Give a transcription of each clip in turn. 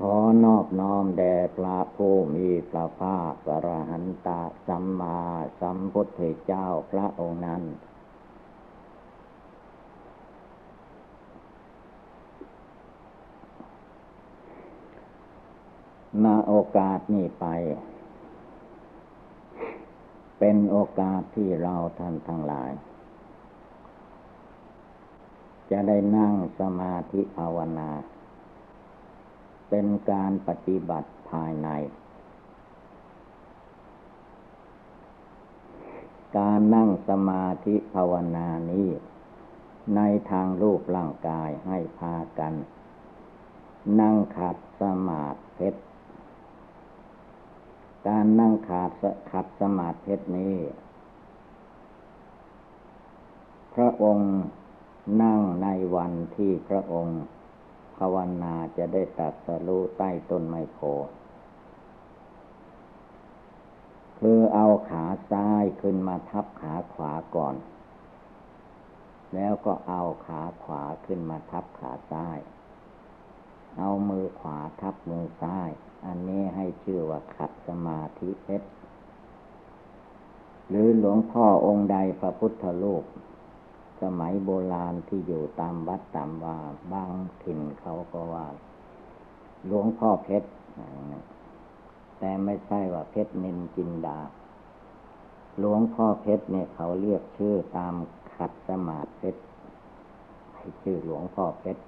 ขอนอบน้อมแด่พระผู้มีพระภาคอรหันตสัมมาสัมพุทธเจ้าพระองค์นั้น ณโอกาสนี้ไป เป็นโอกาสที่เราท่านทั้งหลาย จะได้นั่งสมาธิภาวนา เป็นการปฏิบัติภายใน การนั่งสมาธิภาวนานี้ ในทางรูปร่างกายให้พากัน นั่งขัดสมาธิเพชรการนั่งขาดขัดสมาธิเพชรนี้ พระองค์นั่งในวันที่พระองค์ ภาวนาจะได้ตัดสรู้ใต้ต้นไมโพคือเอาขาซ้ายขึ้นมาทับขาขวาก่อน แล้วก็เอาขาขวาขึ้นมาทับขาซ้าย เอามือขวาทับมือซ้าย อันนี้ให้ชื่อว่าขัดสมาธิเพชรหรือหลวงพ่อองค์ใดพระพุทธรูป สมัยโบราณที่อยู่ตามวัดตามว่าบางถิ่นเขาก็ว่าหลวงพ่อเพชรแต่ไม่ใช่ว่าเพชรนินจินดา หลวงพ่อเพชรเนี่ยเขาเรียกชื่อตามขัดสมาธิเพชรให้ชื่อหลวงพ่อเพชร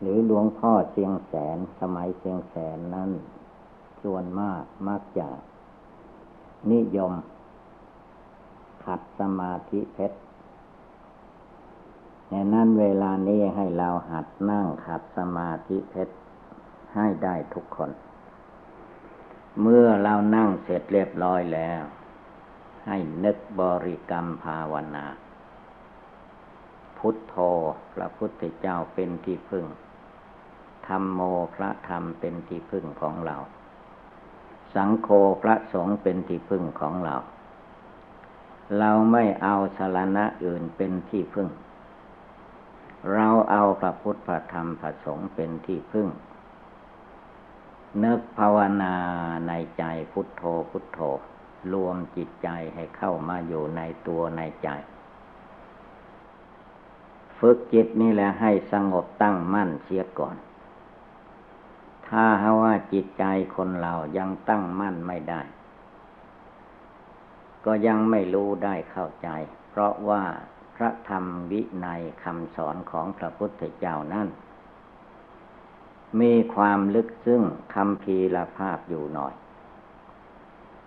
หรือหลวงพ่อเชียงแสนสมัยเชียงแสนนั้นส่วนมากมักจะนิยม ขัดสมาธิเพชร แต่นั้นเวลานี้ให้เราหัดนั่งขัดสมาธิเพชรให้ได้ทุกคน เมื่อเรานั่งเสร็จเรียบร้อยแล้ว ให้นึกบริกรรมภาวนา พุทโธพระพุทธเจ้าเป็นที่พึ่งธรรมโมพระธรรมเป็นที่พึ่งของเรา สังโฆพระสงฆ์เป็นที่พึ่งของเรา เราไม่เอาสารณะอื่นเป็นที่พึ่ง เราเอาพระพุทธพระธรรมพระสงฆ์เป็นที่พึ่ง นึกภาวนาในใจพุทโธพุทโธ รวมจิตใจให้เข้ามาอยู่ในตัวในใจ ฝึกจิตนี่แหละให้สงบตั้งมั่นเสียก่อน ถ้าหาว่าจิตใจคนเรายังตั้งมั่นไม่ได้ ก็ยังไม่รู้ได้เข้าใจ เพราะว่า พระธรรมวินัยคำสอนของพระพุทธเจ้านั้นมีความลึกซึ้งคำพีลภาพอยู่หน่อย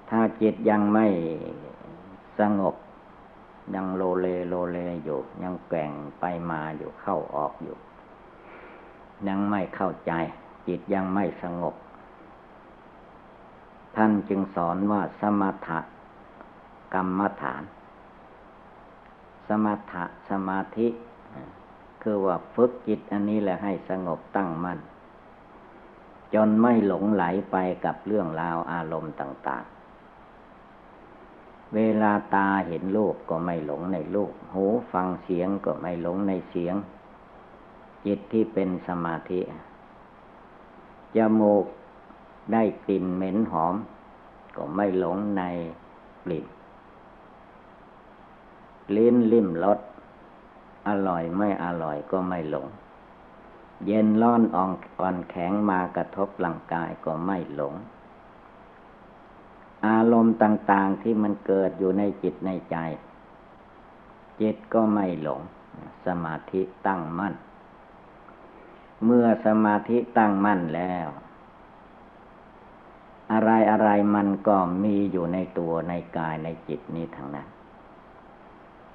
ถ้าจิตยังไม่สงบ ยังโลเลโลเลอยู่ ยังแก่งไปมาอยู่เข้าออกอยู่ ยังไม่เข้าใจ จิตยังไม่สงบ ท่านจึงสอนว่าสมถกรรมฐาน สมถะสมาธิ คือว่าฝึกจิตอันนี้แหละให้สงบตั้งมัน่น จนไม่หลงไหลไปกับเรื่องราวอารมณ์ต่าง ๆ เวลาตาเห็นรูปก็ไม่หลงในรูป หูฟังเสียงก็ไม่หลงในเสียง จิตที่เป็นสมาธิจมูกได้กลิ่นเหม็นหอม ก็ไม่หลงในกลิ่น ลิ้นลิ่มรสอร่อยไม่อร่อยก็ไม่หลง เย็นร้อนอ่อนอ่อนแข็งมากระทบร่างกายก็ไม่หลง อารมณ์ต่างๆที่มันเกิดอยู่ในจิตในใจ จิตก็ไม่หลง สมาธิตั้งมั่น เมื่อสมาธิตั้งมั่นแล้ว อะไรอะไรมันก็มีอยู่ในตัวในกายในจิตนี้ทั้งนั้น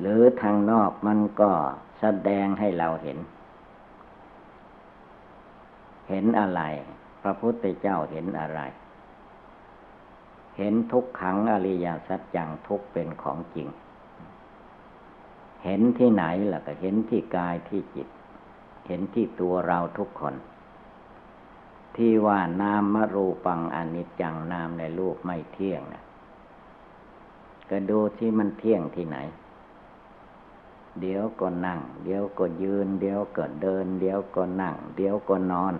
หรือทางนอกมันก็แสดงให้เราเห็น เห็นอะไร พระพุทธเจ้าเห็นอะไร เห็นทุกขังอริยสัจจังทุกเป็นของจริง เห็นที่ไหนล่ะก็เห็นที่กายที่จิต เห็นที่ตัวเราทุกคน ที่ว่านามมรูปังอนิจจังนามในรูปไม่เที่ยงนะก็ดูที่มันเที่ยงที่ไหน เดี๋ยวก็นั่ง เดี๋ยวก็ยืน เดี๋ยวก็เดิน เดี๋ยวก็นั่ง เดี๋ยวก็นอน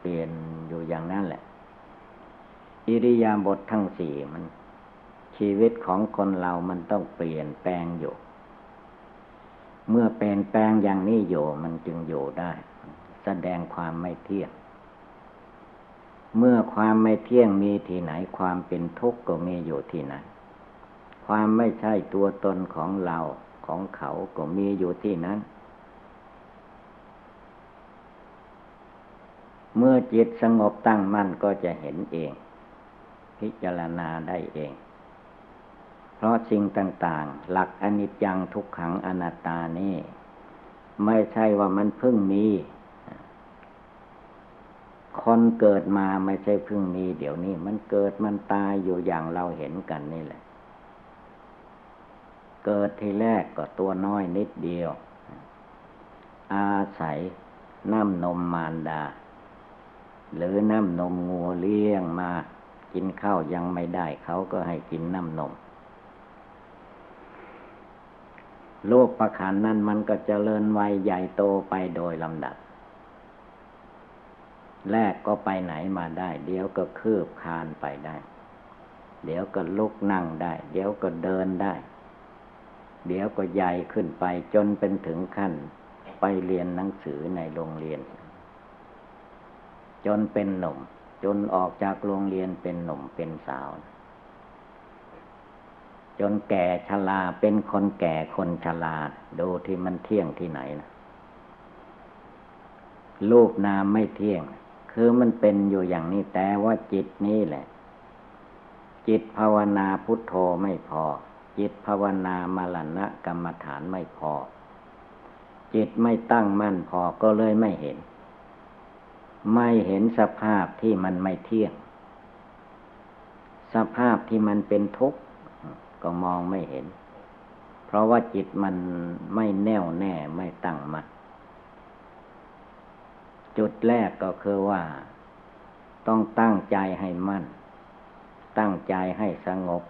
เปลี่ยนอยู่อย่างนั้นแหละ อิริยาบถทั้งสี่มัน ชีวิตของคนเรามันต้องเปลี่ยนแปลงอยู่ เมื่อเปลี่ยนแปลงอย่างนี้อยู่มันจึงอยู่ได้ แสดงความไม่เที่ยง เมื่อความไม่เที่ยงมีที่ไหนความเป็นทุกข์ก็มีอยู่ที่ไหนความไม่ใช่ตัวตนของเรา ของเขาก็มีอยู่ที่นั้น เมื่อจิตสงบตั้งมั่นก็จะเห็นเอง พิจารณาได้เอง เพราะสิ่งต่างๆ หลักอนิจจังทุกขังอนัตตานี่ ไม่ใช่ว่ามันเพิ่งมีคนเกิดมาไม่ใช่เพิ่งมีเดี๋ยวนี้ มันเกิดมันตายอยู่อย่างเราเห็นกันนี่แหละ เกิดทีแรกก็ตัวน้อยนิดเดียว อาศัยน้ำนมมารดา หรือน้ำนมงัวเลี้ยงมา กินข้าวยังไม่ได้เขาก็ให้กินน้ำนม โลกประคันนั้นมันก็เจริญวัยใหญ่โตไปโดยลำดับ แรกก็ไปไหนมาได้ เดี๋ยวก็คืบคานไปได้ เดี๋ยวก็ลุกนั่งได้ เดี๋ยวก็เดินได้ เดี๋ยวก็ใหญ่ขึ้นไปจนเป็นถึงขั้น ไปเรียนหนังสือในโรงเรียน จนเป็นหนุ่ม จนออกจากโรงเรียนเป็นหนุ่มเป็นสาว จนแก่ชราเป็นคนแก่คนชราดูที่มันเที่ยงที่ไหนนะรูปนามไม่เที่ยง คือมันเป็นอยู่อย่างนี้แต่ว่าจิตนี่แหละ จิตภาวนาพุทโธไม่พอ จิตภาวนามรณะกรรมฐานไม่พอ จิตไม่ตั้งมั่นพอก็เลยไม่เห็น ไม่เห็นสภาพที่มันไม่เที่ยง สภาพที่มันเป็นทุกข์ก็มองไม่เห็น เพราะว่าจิตมันไม่แน่วแน่ไม่ตั้งมัน่นจุดแรกก็คือว่า ต้องตั้งใจให้มั่น ตั้งใจให้สงบ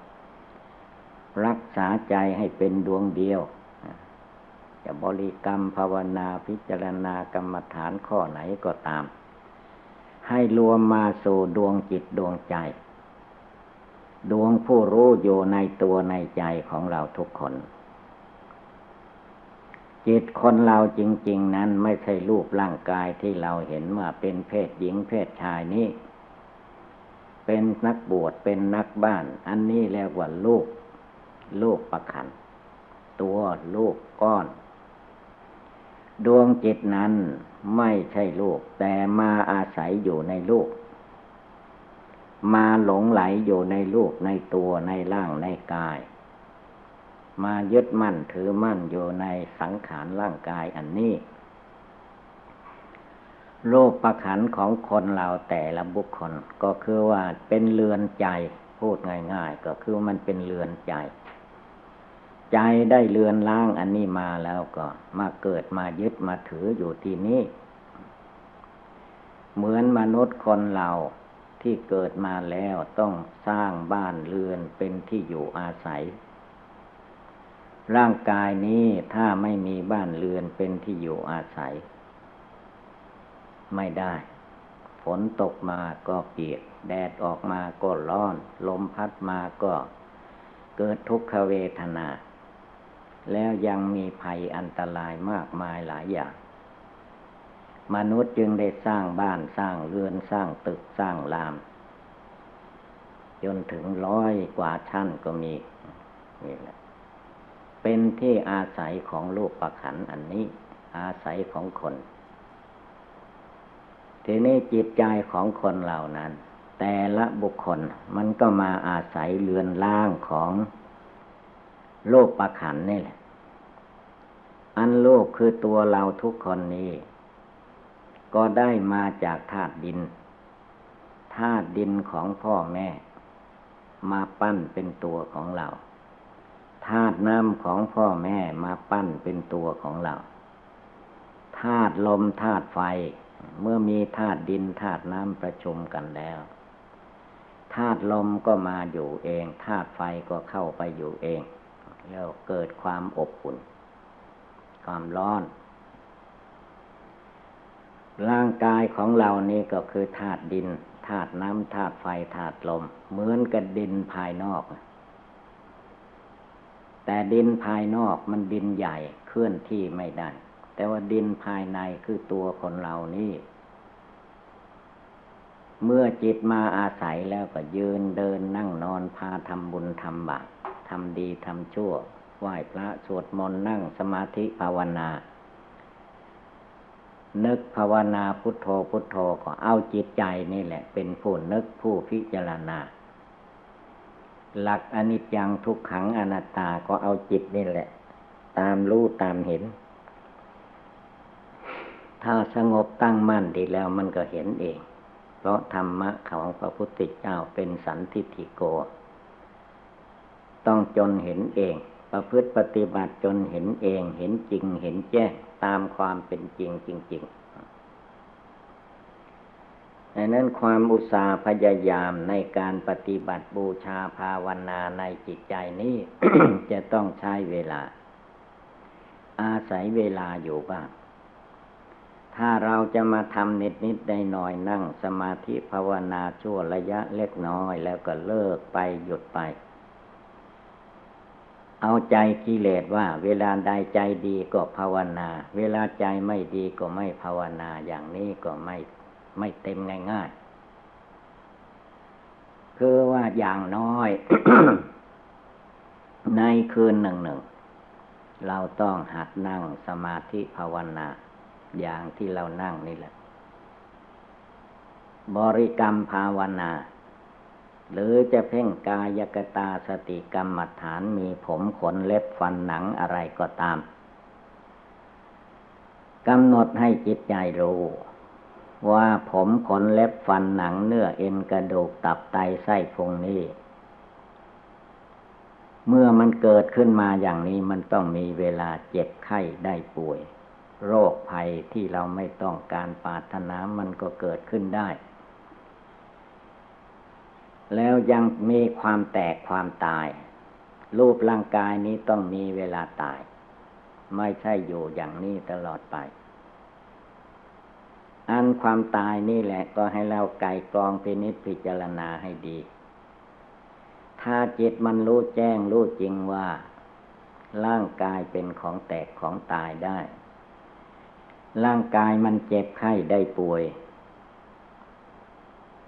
รักษาใจให้เป็นดวงเดียว จะบริกรรมภาวนาพิจารณากรรมฐานข้อไหนก็ตาม ให้รวมมาสู่ดวงจิตดวงใจ ดวงผู้รู้อยู่ในตัวในใจของเราทุกคน จิตคนเราจริง ๆ นั้นไม่ใช่รูปร่างกายที่เราเห็นว่าเป็นเพศหญิงเพศชายนี้เป็นนักบวชเป็นนักบ้าน อันนี้เรียกว่าลูก ลูกประคัน ตัวลูกก้อน ดวงจิตนั้นไม่ใช่ลูกแต่มาอาศัยอยู่ในลูกมาหลงไหลอยู่ในลูกในตัวในร่างในกาย มายึดมั่นถือมั่นอยู่ในสังขารร่างกายอันนี้โลกประขันของคนเราแต่ละบุคคลก็คือว่าเป็นเรือนใจ พูดง่าย ๆ ก็คือมันเป็นเรือนใจ ใจได้เลือนล้างอันนี้มาแล้วก็มาเกิดมายึดมาถืออยู่ที่นี้ เหมือนมนุษย์คนเราที่เกิดมาแล้วต้องสร้างบ้านเรือนเป็นที่อยู่อาศัย ร่างกายนี้ถ้าไม่มีบ้านเรือนเป็นที่อยู่อาศัย ไม่ได้ ฝนตกมาก็เปียก แดดออกมาก็ร้อน ลมพัดมาก็เกิดทุกขเวทนา แล้วยังมีภัยอันตรายมากมายหลายอย่าง มนุษย์จึงได้สร้างบ้านสร้างเรือนสร้างตึกสร้างราม จนถึงร้อยกว่าชั้นก็มีนี่แหละเป็นที่อาศัยของโลกประขันอันนี้ อาศัยของคนทีนี้จิตใจของคนเหล่านั้น แต่ละบุคคลมันก็มาอาศัยเรือนล่างของ โลกประขันนี่แหละ อันโลกคือตัวเราทุกคนนี้ ก็ได้มาจากธาตุดิน ธาตุดินของพ่อแม่ มาปั้นเป็นตัวของเรา ธาตุน้ำของพ่อแม่มาปั้นเป็นตัวของเรา ธาตุลมธาตุไฟ เมื่อมีธาตุดินธาตุน้ำประชุมกันแล้วธาตุลมก็มาอยู่เองธาตุไฟก็เข้าไปอยู่เอง แล้วเกิดความอบอุ่น ความร้อน ร่างกายของเรานี่ก็คือธาตุดินธาตุน้ำธาตุไฟธาตุลม เหมือนกับดินภายนอก แต่ดินภายนอกมันดินใหญ่เคลื่อนที่ไม่ได้ แต่ว่าดินภายในคือตัวคนเรานี่เมื่อจิตมาอาศัยแล้วก็ยืนเดินนั่งนอนพาทำบุญทำบาปำดีทำชั่ว ไหว้พระสวดมนต์นั่งสมาธิภาวนา นึกภาวนาพุทโธพุทโธก็เอาจิตใจนี่แหละ เป็นผู้นึกผู้พิจารณา หลักอนิจจังทุกขังอนัตตาก็เอาจิตนี่แหละ ตามรู้ตามเห็น ถ้าสงบตั้งมั่นดีแล้วมันก็เห็นเอง เพราะธรรมะของพระพุทธเจ้าเป็นสันทิฏฐิโก ต้องจนเห็นเอง ประพฤติปฏิบัติจนเห็นเอง เห็นจริงเห็นแจ้งตามความเป็นจริงจริงๆดังนั้นความอุตสาห์พยายามในการปฏิบัติบูชาภาวนาในจิตใจนี้ จะต้องใช้เวลา อาศัยเวลาอยู่บ้างถ้าเราจะมาทำนิดนิดได้หน่อยนั่งสมาธิภาวนาชั่วระยะเล็กน้อยแล้วก็เลิกไปหยุดไป เอาใจกิเลสว่า เวลาใดใจดีก็ภาวนา เวลาใจไม่ดีก็ไม่ภาวนาอย่างนี้ก็ไม่ไม่เต็มง่ายๆคือว่าอย่างน้อย ในคืนหนึ่งหนึ่งเราต้องหัดนั่งสมาธิภาวนา อย่างที่เรานั่งนี่แหละ บริกรรมภาวนา หรือจะเพ่งกายกตาสติกรรมฐานมีผมขนเล็บฟันหนังอะไรก็ตามกำหนดให้จิตใจรู้ ว่าผมขนเล็บฟันหนังเนื้อเอ็นกระดูกตับไตไส้พุงนี้เมื่อมันเกิดขึ้นมาอย่างนี้มันต้องมีเวลาเจ็บไข้ได้ป่วย โรคภัยที่เราไม่ต้องการปาถนามันก็เกิดขึ้นได้ แล้วยังมีความแตกความตาย รูปร่างกายนี้ต้องมีเวลาตาย ไม่ใช่อยู่อย่างนี้ตลอดไป อันความตายนี่แหละก็ให้เราไก่กรองพินิจพิจารณาให้ดี ถ้าจิตมันรู้แจ้งรู้จริงว่า ร่างกายเป็นของแตกของตายได้ ร่างกายมันเจ็บไข้ได้ป่วย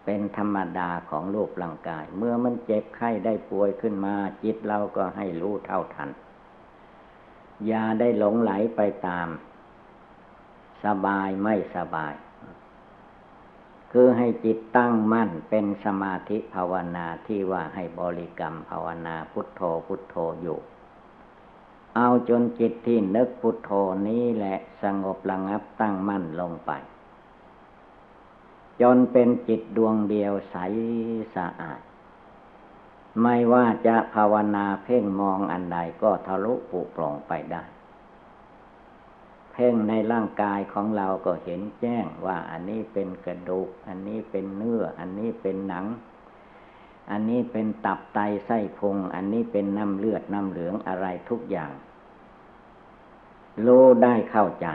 เป็นธรรมดาของรูปร่างกาย เมื่อมันเจ็บไข้ได้ป่วยขึ้นมา จิตเราก็ให้รู้เท่าทัน อย่าได้หลงไหลไปตาม สบายไม่สบาย คือให้จิตตั้งมั่นเป็นสมาธิภาวนาที่ว่าให้บริกรรมภาวนาพุทโธพุทโธอยู่ เอาจนจิตที่นึกพุทโธนี้แหละสงบระงับตั้งมั่นลงไป จนเป็นจิตดวงเดียวใสสะอาด ไม่ว่าจะภาวนาเพ่งมองอันใดก็ทะลุปุโปร่งไปได้ เพ่งในร่างกายของเราก็เห็นแจ้งว่าอันนี้เป็นกระดูก อันนี้เป็นเนื้อ อันนี้เป็นหนัง อันนี้เป็นตับไตไส้พุง อันนี้เป็นน้ำเลือดน้ำเหลืองอะไรทุกอย่างรู้ได้เข้าใจ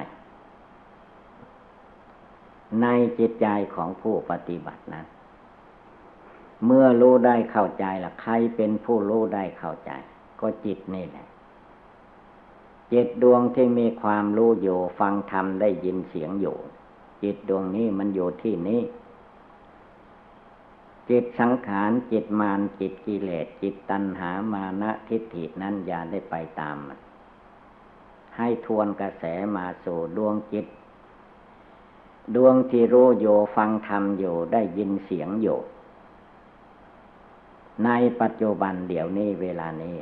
ในจิตใจของผู้ปฏิบัตินั้น เมื่อรู้ได้เข้าใจละใครเป็นผู้รู้ได้เข้าใจ ก็จิตนี่แหละจิตดวงที่มีความรู้อยู่ฟังธรรมได้ยินเสียงอยู่ จิตดวงนี้มันอยู่ที่นี้จิตสังขารจิตมารจิตกิเลสจิตตัณหามานะทิฏฐินั้นอย่าได้ไปตามมันให้ทวนกระแสมาสู่ดวงจิต ดวงที่รู้โยฟังธรรมอยู่ได้ยินเสียงอยู่ ในปัจจุบันเดี๋ยวนี้เวลานี้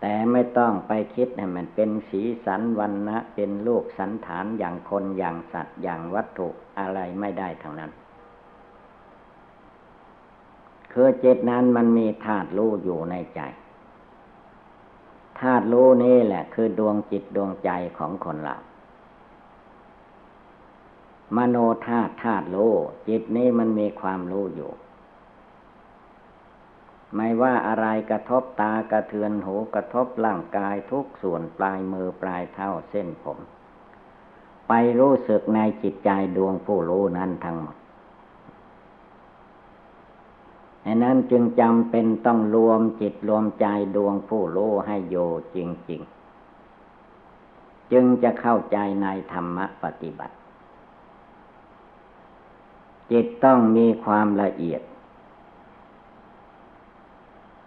แต่ไม่ต้องไปคิดให้มันเป็นสีสันวันนะเป็นลูกสันฐานอย่างคนอย่างสัตว์อย่างวัตถุอะไรไม่ได้ทั้งนั้นคือจิตนั้นมันมีธาตุรู้อยู่ในใจธาตุรู้นี่แหละ คือดวงจิตดวงใจของคนเรา มโนธาตุธาตุรู้จิตนี้มันมีความรู้อยู่ ไม่ว่าอะไรกระทบตากระเทือนหูกระทบร่างกายทุกส่วนปลายมือปลายเท้าเส้นผม ไปรู้สึกในจิตใจดวงผู้รู้นั้นทั้งหมดอันนั้นจึงจำเป็นต้องรวมจิตรวมใจดวงผู้รู้ให้โยจริง ๆ จึงจะเข้าใจในธรรมปฏิบัติ จิตต้องมีความละเอียด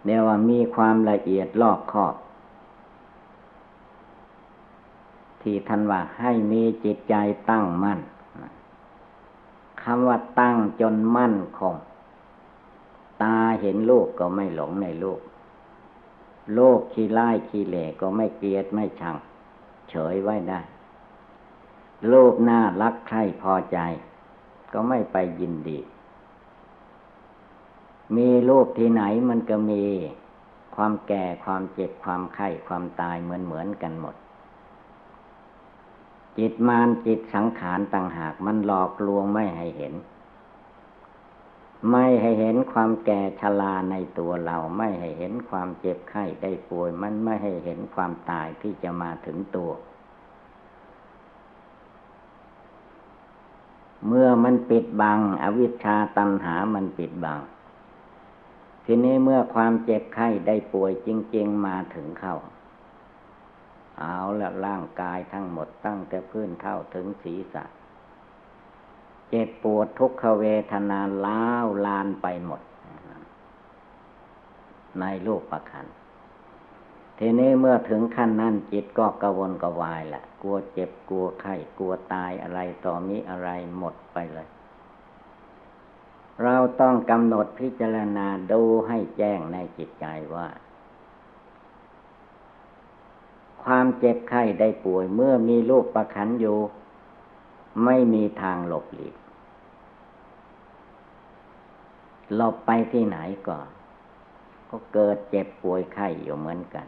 เรียกว่ามีความละเอียดรอบคอบ ที่ท่านว่าให้มีจิตใจตั้งมั่นคำว่าตั้งจนมั่นคง ตาเห็นลูกก็ไม่หลงในลูกโลกขี้ไล่ขี้เหล่ก็ไม่เกลียดไม่ชัง เฉยไว้ได้รูปหน้ารักใคร่พอใจ ก็ไม่ไปยินดี มีรูปที่ไหนมันก็มีความแก่ความเจ็บความไข้ความตายเหมือนเหมือนกันหมด จิตมานจิตสังขารต่างหากมันหลอกลวงไม่ให้เห็น ไม่ให้เห็นความแก่ชราในตัวเราไม่ให้เห็นความเจ็บไข้ได้ป่วย มันไม่ให้เห็นความตายที่จะมาถึงตัว เมื่อมันปิดบัง อวิชชาตัณหามันปิดบัง ทีนี้เมื่อความเจ็บไข้ได้ป่วยจริง ๆ มาถึงเข้า เอาละร่างกายทั้งหมดตั้งแต่พื้นเท่าถึงศีรษะ เจ็บปวดทุกขเวทนาล้าวลานไปหมด ในรูปประคัน ทีนี้เมื่อถึงขั้นนั้นจิตก็กระวนกระวายละกลัวเจ็บกลัวไข้กลัวตายอะไรต่อมีอะไรหมดไปเลย เราต้องกำหนดพิจารณาดูให้แจ้งในจิตใจว่า ความเจ็บไข้ได้ป่วยเมื่อมีรูปประคันอยู่ ไม่มีทางหลบหลีกหลบไปที่ไหนก่อนก็เกิดเจ็บป่วยไข้อยู่เหมือนกัน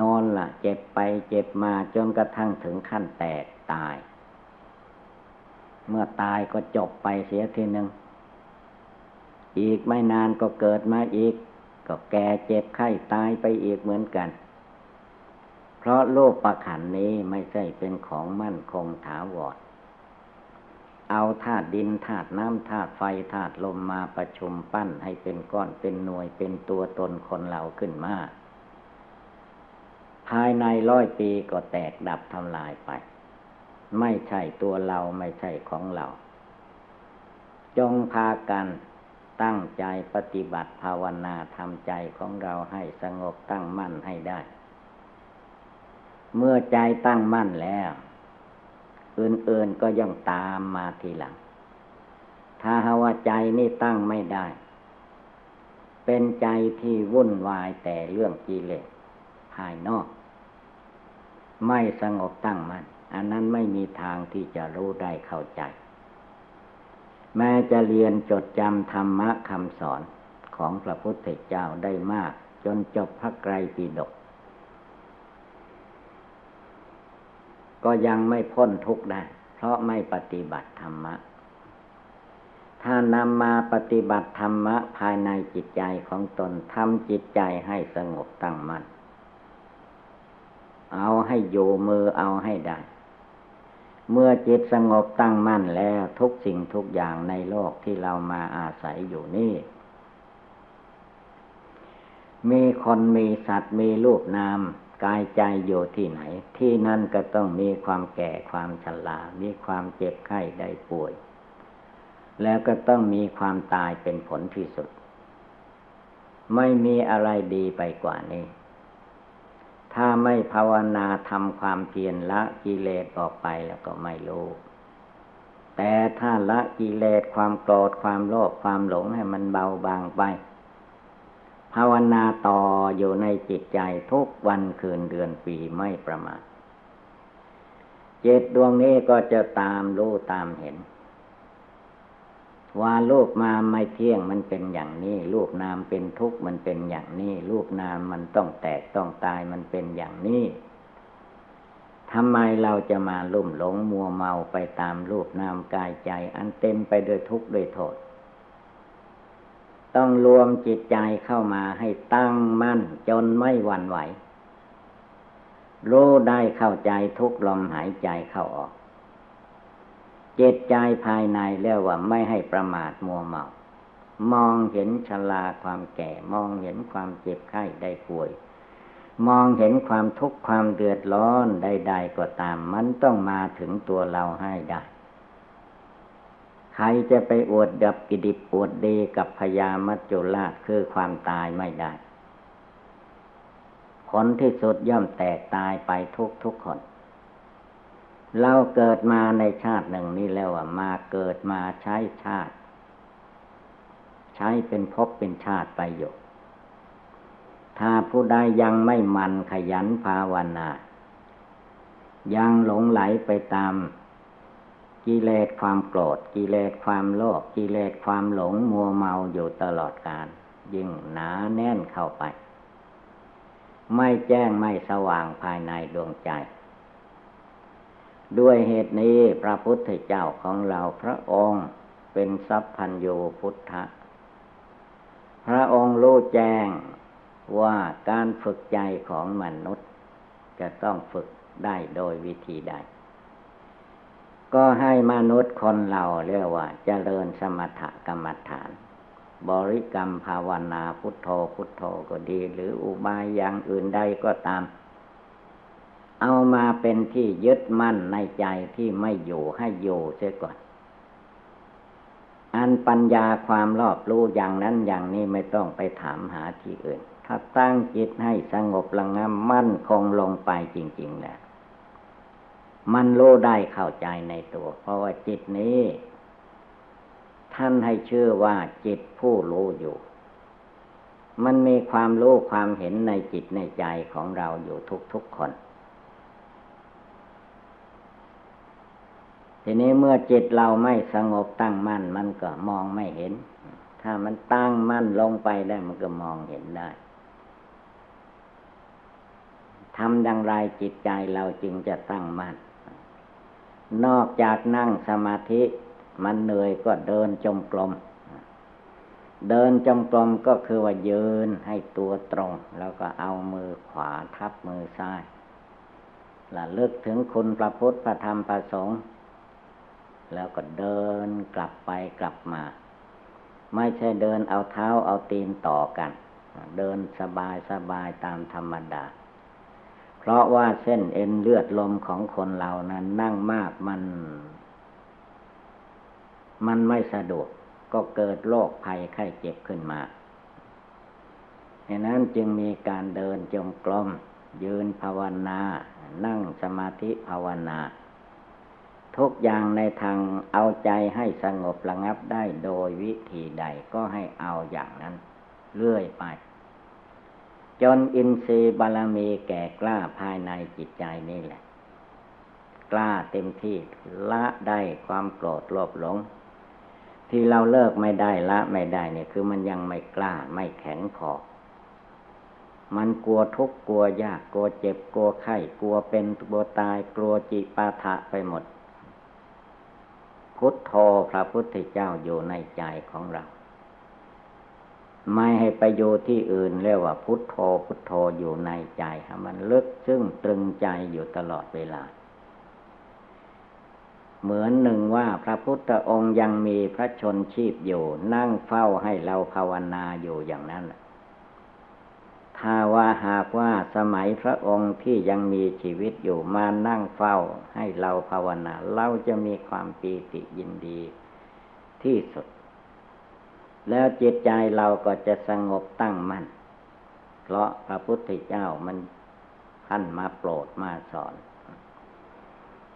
นอนละ่ะ เจ็บไปเจ็บมาจนกระทั่งถึงขั้นแตกตาย เมื่อตายก็จบไปเสียทีหนึ่งอีกไม่นานก็เกิดมาอีก ก็แก่เจ็บไข้ตายไปอีกเหมือนกัน เพราะโลกประขันนี้ไม่ใช่เป็นของมั่นคงถาวรเอาธาตุดินธาตุน้ำธาตุไฟธาตุลมมาประชุมปั้นให้เป็นก้อนเป็นหน่วยเป็นตัวตนคนเราขึ้นมา ภายในร้อยปีก็แตกดับทำลายไป ไม่ใช่ตัวเราไม่ใช่ของเรา จงพากันตั้งใจปฏิบัติภาวนาทำใจของเราให้สงบตั้งมั่นให้ได้ เมื่อใจตั้งมั่นแล้ว อื่นๆก็ยังตามมาทีหลัง ถ้าหาว่าใจนี่ตั้งไม่ได้ เป็นใจที่วุ่นวายแต่เรื่องกิเลสภายนอก ไม่สงบตั้งมัน่นอันนั้นไม่มีทางที่จะรู้ได้เข้าใจ แม้จะเรียนจดจำธรรมะคำสอนของพระพุทธเจ้าได้มาก จนจบพระไกรปิฎกก็ยังไม่พ้นทุกข์ได้ เพราะไม่ปฏิบัติธรรมะ ถ้านำมาปฏิบัติธรรมะภายในจิตใจของตนทำจิตใจให้สงบตั้งมัน่น เอาให้อยู่มือเอาให้ได้ เมื่อจิตสงบตั้งมั่นแล้วทุกสิ่งทุกอย่างในโลกที่เรามาอาศัยอยู่นี่ มีคนมีสัตว์มีรูปนามกายใจอยู่ที่ไหน ที่นั่นก็ต้องมีความแก่ความชรามีความเจ็บไข้ได้ป่วย แล้วก็ต้องมีความตายเป็นผลที่สุด ไม่มีอะไรดีไปกว่านี้ ถ้าไม่ภาวนาทำความเพียรละกิเลสออกไปแล้วก็ไม่รู้ แต่ถ้าละกิเลสความโกรธความโลภความหลงให้มันเบาบางไป ภาวนาต่ออยู่ในจิตใจทุกวันคืนเดือนปีไม่ประมาทเจตดวงนี้ก็จะตามรู้ตามเห็น ว่ารูปมาไม่เที่ยงมันเป็นอย่างนี้ รูปนามเป็นทุกข์มันเป็นอย่างนี้ รูปนามมันต้องแตกต้องตายมันเป็นอย่างนี้ทำไมเราจะมาลุ่มหลงมัวเมาไปตามรูปนามกายใจ อันเต็มไปด้วยทุกข์ด้วยโทษ ต้องรวมจิตใจเข้ามาให้ตั้งมั่นจนไม่หวั่นไหว รู้ได้เข้าใจทุกลมหายใจเข้าออก จิตใจภายในเรียกว่าไม่ให้ประมาทมัวเมา มองเห็นชราความแก่ มองเห็นความเจ็บไข้ได้ป่วย มองเห็นความทุกข์ความเดือดร้อนใดๆก็ตาม มันต้องมาถึงตัวเราให้ได้ใครจะไปอวดดับกิดิบอวดดีกับพญามัจจุราชคือความตายไม่ได้ผลที่สุดย่อมแตกตายไปทุกทุกคน เราเกิดมาในชาติหนึ่งนี้แล้วว่ามาเกิดมาใช้ชาติ ใช้เป็นภพเป็นชาติไปอยู่ถ้าผู้ใดยังไม่มันขยันภาวนา ยังหลงไหลไปตามกิเลสความโกรธกิเลสความโลภกิเลสความหลงมัวเมาอยู่ตลอดกาลยิ่งหนาแน่นเข้าไป ไม่แจ้งไม่สว่างภายในดวงใจ ด้วยเหตุนี้พระพุทธเจ้าของเราพระองค์เป็นสัพพัญญูพุทธะ พระองค์รู้แจ้งว่าการฝึกใจของมนุษย์ จะต้องฝึกได้โดยวิธีใด ก็ให้มนุษย์คนเราเรียกว่าเจริญสมถกรรมฐาน บริกรรมภาวนาพุทโธพุทโธก็ดี หรืออุบายอย่างอื่นใดก็ตาม เอามาเป็นที่ยึดมั่นในใจที่ไม่อยู่ให้อยู่เสียก่อน อันปัญญาความรอบรู้อย่างนั้นอย่างนี้ไม่ต้องไปถามหาที่อื่น ถ้าตั้งจิตให้สงบระงับมั่นคงลงไปจริงๆแหละมันรู้ได้เข้าใจในตัว เพราะว่าจิตนี้ ท่านให้ชื่อว่าจิตผู้รู้อยู่ มันมีความรู้ความเห็นในจิตในใจของเราอยู่ทุกๆคน ทีนี้เมื่อจิตเราไม่สงบตั้งมั่น มันก็มองไม่เห็น ถ้ามันตั้งมั่นลงไปได้มันก็มองเห็นได้ทำดังไรจิตใจเราจึงจะตั้งมั่น นอกจากนั่งสมาธิ มันเหนื่อยก็เดินจมกลม เดินจมกลมก็คือว่ายืนให้ตัวตรง แล้วก็เอามือขวาทับมือซ้ายละลึกถึงคุณพระพุทธพระธรรมพระสงฆ์ แล้วก็เดินกลับไปกลับมา ไม่ใช่เดินเอาเท้าเอาตีนต่อกัน เดินสบายสบายตามธรรมดา เพราะว่าเส้นเอ็นเลือดลมของคนเรานั้นนั่งมากมัน มันไม่สะดวกก็เกิดโรคภัยไข้เจ็บขึ้นมาดังนั้นจึงมีการเดินจงกรมยืนภาวนา นั่งสมาธิภาวนา ทุกอย่างในทางเอาใจให้สงบระงับได้โดยวิธีใดก็ให้เอาอย่างนั้น เรื่อยไป จนอินทรีย์บารมีแก่กล้าภายในจิตใจนี่แหละ กล้าเต็มที่ละได้ความโกรธโลภหลง ที่เราเลิกไม่ได้ละไม่ได้เนี่ยคือมันยังไม่กล้าไม่แข็งพอมันกลัวทุกข์กลัวยากกลัวเจ็บกลัวไข้กลัวเป็นกลัวตายกลัวจิปาถะไปหมด พุทโธพระพุทธเจ้าอยู่ในใจของเรา ไม่ให้ไปอยู่ที่อื่นเรียกว่าพุทโธพุทโธอยู่ในใจมันลึกซึ่งตรึงใจอยู่ตลอดเวลา เหมือนหนึ่งว่าพระพุทธองค์ยังมีพระชนชีพอยู่ นั่งเฝ้าให้เราภาวนาอยู่อย่างนั้นแหละ ถ้าว่าหากว่าสมัยพระองค์ที่ยังมีชีวิตอยู่มานั่งเฝ้าให้เราภาวนา เราจะมีความปีติยินดีที่สุด แล้วจิตใจเราก็จะสงบตั้งมั่น เพราะพระพุทธเจ้ามันท่านมาโปรดมาสอน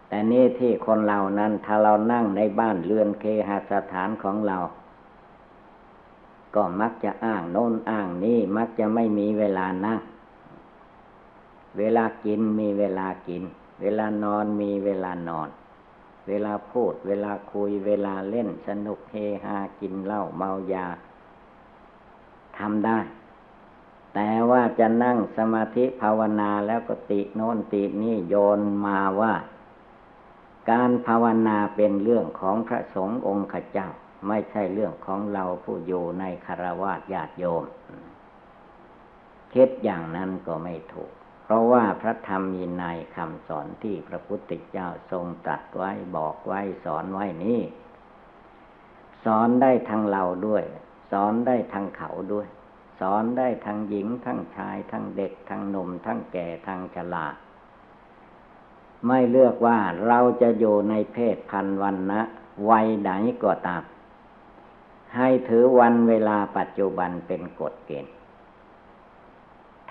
แต่นี่ที่คนเรานั้นถ้าเรานั่งในบ้านเรือนเคหสถานของเรา ก็มักจะอ้างโน้นอ้างนี่มักจะไม่มีเวลานั่ง เวลากินมีเวลากิน เวลานอนมีเวลานอน เวลาพูด เวลาคุย เวลาเล่นสนุกเฮฮากินเหล้าเมายาทำได้ แต่ว่าจะนั่งสมาธิภาวนาแล้วก็ติโน้นตินี่โยนมาว่า การภาวนาเป็นเรื่องของพระสงฆ์องค์ขเจ้า ไม่ใช่เรื่องของเราผู้อยู่ในคารวะญาติโยม คิดอย่างนั้นก็ไม่ถูก เพราะว่าพระธรรมมีในคำสอนที่พระพุทธเจ้าทรงตรัสไว้บอกไว้สอนไว้นี้สอนได้ทั้งเราด้วย สอนได้ทั้งเขาด้วย สอนได้ทั้งหญิงทั้งชายทั้งเด็กทั้งหนุ่มทั้งแก่ทั้งชราไม่เลือกว่าเราจะอยู่ในเพศพันวันนะวัยไหนก็ตาม ให้ถือวันเวลาปัจจุบันเป็นกฎเกณฑ์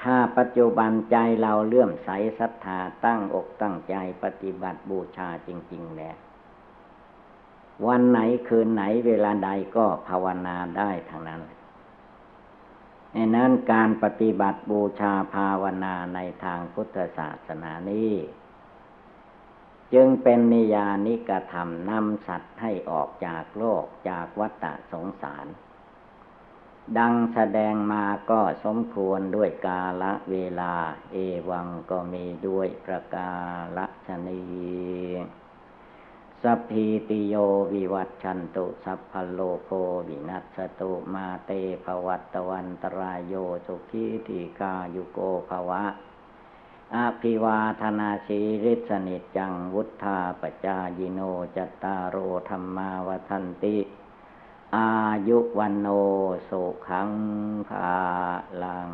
ถ้าปัจจุบันใจเราเลื่อมใสศรัทธาตั้งอกตั้งใจปฏิบัติบูชาจริง ๆ แล้ว วันไหนคืนไหนเวลาใดก็ภาวนาได้ทั้งนั้นในนั้นการปฏิบัติบูชาภาวนาในทางพุทธศาสนานี้ จึงเป็นนิยานิกธรรมนำสัตว์ให้ออกจากโลกจากวัฏสงสาร ดังแสดงมาก็สมควรด้วยกาละเวลา เอวังก็มีด้วยประกาละชนีสัพพีติโยวิวัตชันตุสัพพโลโควินัสตุมาเตภวัตวันตรายโยสุขีติกายุโกภวะ อภิวาธนาสีริสนิจังวุธาปจายิโนจตารโอธรรมาวทันติ อายุวันโนสุขังภาลัง